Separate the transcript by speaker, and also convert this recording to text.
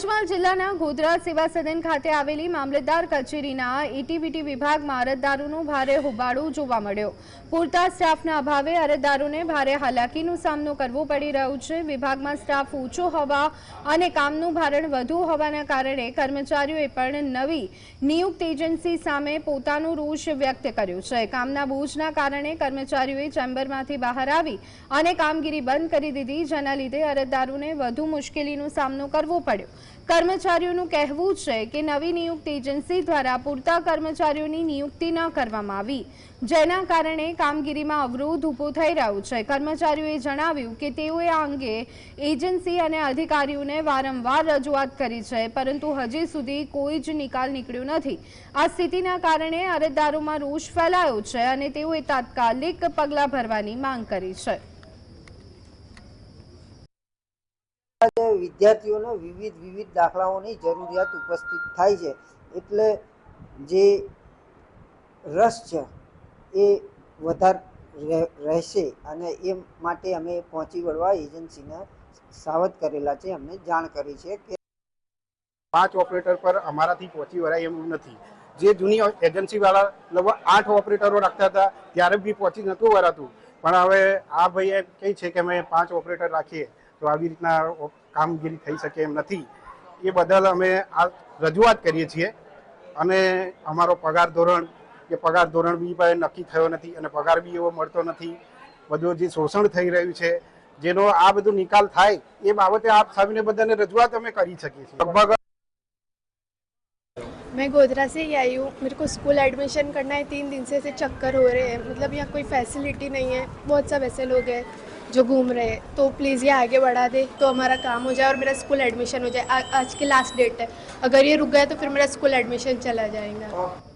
Speaker 1: પંચમહાલ જિલ્લાના ગોધરા સેવા સદન ખાતે આવેલી મામલતદાર કચેરીના એટીવીટી વિભાગમાં અરજદારોનું ભારે હોબાળો જોવા મળ્યો. પૂરતા સ્ટાફના અભાવે અરજદારોને ભારે હાલાકીનો સામનો કરવો પડી રહ્યો છે. વિભાગમાં સ્ટાફ ઓછો હોવા અને કામનું ભારણ વધુ હોવાના કારણે કર્મચારીઓએ પણ નવી નિયુક્ત એજન્સી સામે પોતાનો રોષ વ્યક્ત કર્યો છે. કામના બોજના કારણે કર્મચારીઓએ ચેમ્બરમાંથી બહાર આવી અને કામગીરી બંધ કરી દીધી. જેના લીધે અરજદારોને વધુ મુશ્કેલીનો સામનો કરવો પડ્યો. કર્મચારીઓનું કહેવું છે કે નવી નિયુક્ત એજન્સી દ્વારા પૂરતા કર્મચારીઓની નિયુક્તિ ન કરવામાં આવી, જેના કારણે કામગીરીમાં અવરોધ ઊભો થઈ રહ્યો છે. કર્મચારીઓએ જણાવ્યું કે તેઓએ આ અંગે એજન્સી અને અધિકારીઓને વારંવાર રજૂઆત કરી છે, પરંતુ હજી સુધી કોઈ જ નિકાલ નીકળ્યો નથી. આ સ્થિતિના કારણે અરજદારોમાં રોષ ફેલાયો છે અને તેઓએ તાત્કાલિક પગલાં ભરવાની માંગ કરી છે.
Speaker 2: વિદ્યાર્થીઓને વિવિધ વિવિધ દાખલાઓની જરૂરિયાત ઉપસ્થિત થાય છે. એટલે જે રસ છે એ વધારે રહે- રહેશે અને એ માટે અમે પહોંચી વળવા એજન્સીને સાવધ કરેલા છે. અમને જાણ કરી છે કે
Speaker 3: પાંચ ઓપરેટર પર અમારાથી પહોંચી વળાય એમ નથી. જે જૂની એજન્સીવાળા લગભગ આઠ ઓપરેટરો રાખતા હતા, ત્યારે બી પહોંચી નહોતું વરાતું પણ હવે આ ભાઈએ કહે છે કે અમે પાંચ ઓપરેટર રાખીએ. તો આવી રીતના ઓપ- કામગીરી થઈ શકે એમ નથી એ બદલ અમે આ રજૂઆત કરીએ છીએ અને અમારો પગાર ધોરણ કે પગાર ધોરણ બી પણ નક્કી થયો નથી અને પગાર બી એવો મળતો નથી બધું જે શોષણ થઈ રહ્યું છે જેનો આ બધું નિકાલ થાય એ બાબતે આપ સામેને બધાને રજૂઆત અમે કરી શકીએ છીએ લગભગ
Speaker 4: मैं गोधरा से ही आई हूँ मेरे को स्कूल एडमिशन करना है तीन दिन से ऐसे चक्कर हो रहे हैं मतलब यहाँ कोई फैसिलिटी नहीं है बहुत सब ऐसे लोग हैं जो घूम रहे हैं तो प्लीज़ ये आगे बढ़ा दे तो हमारा काम हो जाए और मेरा स्कूल एडमिशन हो जाए आ, आज की लास्ट डेट है अगर ये रुक गया तो फिर मेरा स्कूल एडमिशन चला जाएगा